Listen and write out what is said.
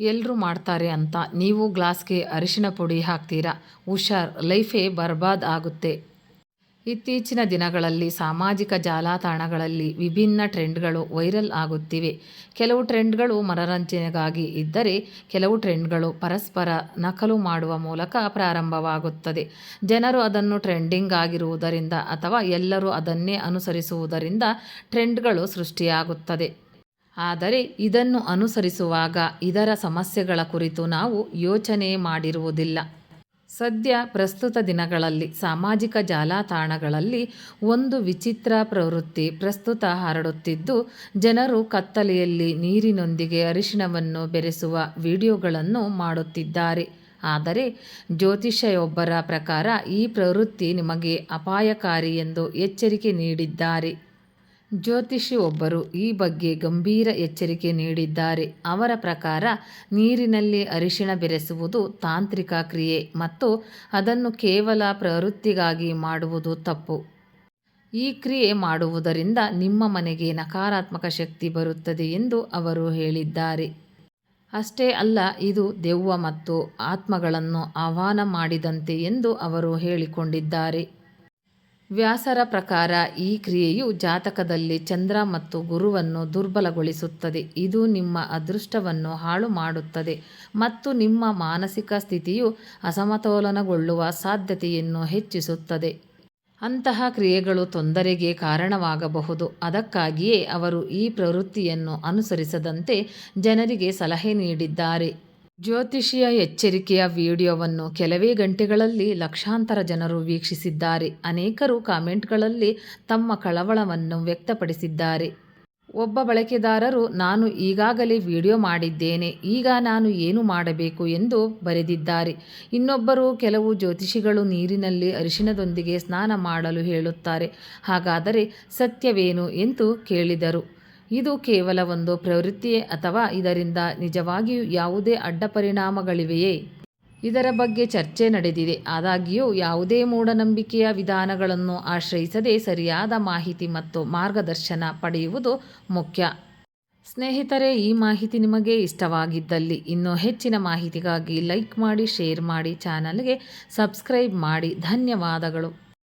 ಎಲ್ಲರೂ ಮಾಡ್ತಾರೆ ಅಂತ ನೀವು ಗ್ಲಾಸ್ಗೆ ಅರಿಶಿನ ಪುಡಿ ಹಾಕ್ತೀರಾ? ಹುಷಾರ್, ಲೈಫೇ ಬರ್ಬಾದ್ ಆಗುತ್ತೆ. ಇತ್ತೀಚಿನ ದಿನಗಳಲ್ಲಿ ಸಾಮಾಜಿಕ ಜಾಲತಾಣಗಳಲ್ಲಿ ವಿಭಿನ್ನ ಟ್ರೆಂಡ್ಗಳು ವೈರಲ್ ಆಗುತ್ತಿವೆ. ಕೆಲವು ಟ್ರೆಂಡ್ಗಳು ಮನರಂಜನೆಗಾಗಿ ಇದ್ದರೆ ಕೆಲವು ಟ್ರೆಂಡ್ಗಳು ಪರಸ್ಪರ ನಕಲು ಮಾಡುವ ಮೂಲಕ ಪ್ರಾರಂಭವಾಗುತ್ತದೆ. ಜನರು ಅದನ್ನು ಟ್ರೆಂಡಿಂಗ್ ಆಗಿರುವುದರಿಂದ ಅಥವಾ ಎಲ್ಲರೂ ಅದನ್ನೇ ಅನುಸರಿಸುವುದರಿಂದ ಟ್ರೆಂಡ್ಗಳು ಸೃಷ್ಟಿಯಾಗುತ್ತದೆ. ಆದರೆ ಇದನ್ನು ಅನುಸರಿಸುವಾಗ ಇದರ ಸಮಸ್ಯೆಗಳ ಕುರಿತು ನಾವು ಯೋಚನೆ ಮಾಡಿರುವುದಿಲ್ಲ. ಸದ್ಯ ಪ್ರಸ್ತುತ ದಿನಗಳಲ್ಲಿ, ಸಾಮಾಜಿಕ ಜಾಲತಾಣಗಳಲ್ಲಿ ಒಂದು ವಿಚಿತ್ರ ಪ್ರವೃತ್ತಿ ಪ್ರಸ್ತುತ ಹರಡುತ್ತಿದ್ದು, ಜನರು ಕತ್ತಲೆಯಲ್ಲಿ ನೀರಿನೊಂದಿಗೆ ಅರಿಶಿಣವನ್ನು ಬೆರೆಸುವ ವಿಡಿಯೋಗಳನ್ನು ಮಾಡುತ್ತಿದ್ದಾರೆ. ಆದರೆ ಜ್ಯೋತಿಷ್ಯೊಬ್ಬರ ಪ್ರಕಾರ ಈ ಪ್ರವೃತ್ತಿ ನಿಮಗೆ ಅಪಾಯಕಾರಿ ಎಂದು ಎಚ್ಚರಿಕೆ ನೀಡಿದ್ದಾರೆ. ಜ್ಯೋತಿಷಿ ಒಬ್ಬರು ಈ ಬಗ್ಗೆ ಗಂಭೀರ ಎಚ್ಚರಿಕೆ ನೀಡಿದ್ದಾರೆ. ಅವರ ಪ್ರಕಾರ ನೀರಿನಲ್ಲಿ ಅರಿಶಿಣ ಬೆರೆಸುವುದು ತಾಂತ್ರಿಕ ಕ್ರಿಯೆ ಮತ್ತು ಅದನ್ನು ಕೇವಲ ಪ್ರವೃತ್ತಿಗಾಗಿ ಮಾಡುವುದು ತಪ್ಪು. ಈ ಕ್ರಿಯೆ ಮಾಡುವುದರಿಂದ ನಿಮ್ಮ ಮನೆಗೆ ನಕಾರಾತ್ಮಕ ಶಕ್ತಿ ಬರುತ್ತದೆ ಎಂದು ಅವರು ಹೇಳಿದ್ದಾರೆ. ಅಷ್ಟೇ ಅಲ್ಲ, ಇದು ದೆವ್ವ ಮತ್ತು ಆತ್ಮಗಳನ್ನು ಆಹ್ವಾನ ಮಾಡಿದಂತೆ ಎಂದು ಅವರು ಹೇಳಿಕೊಂಡಿದ್ದಾರೆ. ವ್ಯಾಸರ ಪ್ರಕಾರ ಈ ಕ್ರಿಯೆಯು ಜಾತಕದಲ್ಲಿ ಚಂದ್ರ ಮತ್ತು ಗುರುವನ್ನು ದುರ್ಬಲಗೊಳಿಸುತ್ತದೆ. ಇದು ನಿಮ್ಮ ಅದೃಷ್ಟವನ್ನು ಹಾಳು ಮಾಡುತ್ತದೆ ಮತ್ತು ನಿಮ್ಮ ಮಾನಸಿಕ ಸ್ಥಿತಿಯು ಅಸಮತೋಲನಗೊಳ್ಳುವ ಸಾಧ್ಯತೆಯನ್ನು ಹೆಚ್ಚಿಸುತ್ತದೆ. ಅಂತಹ ಕ್ರಿಯೆಗಳು ತೊಂದರೆಗೆ ಕಾರಣವಾಗಬಹುದು. ಅದಕ್ಕಾಗಿಯೇ ಅವರು ಈ ಪ್ರವೃತ್ತಿಯನ್ನು ಅನುಸರಿಸದಂತೆ ಜನರಿಗೆ ಸಲಹೆ ನೀಡಿದ್ದಾರೆ. ಜ್ಯೋತಿಷಿಯ ಎಚ್ಚರಿಕೆಯ ವಿಡಿಯೋವನ್ನು ಕೆಲವೇ ಗಂಟೆಗಳಲ್ಲಿ ಲಕ್ಷಾಂತರ ಜನರು ವೀಕ್ಷಿಸಿದ್ದಾರೆ. ಅನೇಕರು ಕಾಮೆಂಟ್ಗಳಲ್ಲಿ ತಮ್ಮ ಕಳವಳವನ್ನು ವ್ಯಕ್ತಪಡಿಸಿದ್ದಾರೆ. ಒಬ್ಬ ಬಳಕೆದಾರರು, ನಾನು ಈಗಾಗಲೇ ವಿಡಿಯೋ ಮಾಡಿದ್ದೇನೆ, ಈಗ ನಾನು ಏನು ಮಾಡಬೇಕು? ಎಂದು ಬರೆದಿದ್ದಾರೆ. ಇನ್ನೊಬ್ಬರು, ಕೆಲವು ಜ್ಯೋತಿಷಿಗಳು ನೀರಿನಲ್ಲಿ ಅರಿಶಿನದೊಂದಿಗೆ ಸ್ನಾನ ಮಾಡಲು ಹೇಳುತ್ತಾರೆ, ಹಾಗಾದರೆ ಸತ್ಯವೇನು? ಎಂದು ಕೇಳಿದರು. ಇದು ಕೇವಲ ಒಂದು ಪ್ರವೃತ್ತಿಯೇ ಅಥವಾ ಇದರಿಂದ ನಿಜವಾಗಿಯೂ ಯಾವುದೇ ಅಡ್ಡಪರಿಣಾಮಗಳಿವೆಯೇ ಇದರ ಬಗ್ಗೆ ಚರ್ಚೆ ನಡೆದಿದೆ. ಆದಾಗ್ಯೂ, ಯಾವುದೇ ಮೂಢನಂಬಿಕೆಯ ವಿಧಾನಗಳನ್ನು ಆಶ್ರಯಿಸದೆ ಸರಿಯಾದ ಮಾಹಿತಿ ಮತ್ತು ಮಾರ್ಗದರ್ಶನ ಪಡೆಯುವುದು ಮುಖ್ಯ. ಸ್ನೇಹಿತರೆ, ಈ ಮಾಹಿತಿ ನಿಮಗೆ ಇಷ್ಟವಾಗಿದ್ದಲ್ಲಿ ಇನ್ನೂ ಹೆಚ್ಚಿನ ಮಾಹಿತಿಗಾಗಿ ಲೈಕ್ ಮಾಡಿ, ಶೇರ್ ಮಾಡಿ, ಚಾನಲ್ಗೆ ಸಬ್ಸ್ಕ್ರೈಬ್ ಮಾಡಿ. ಧನ್ಯವಾದಗಳು.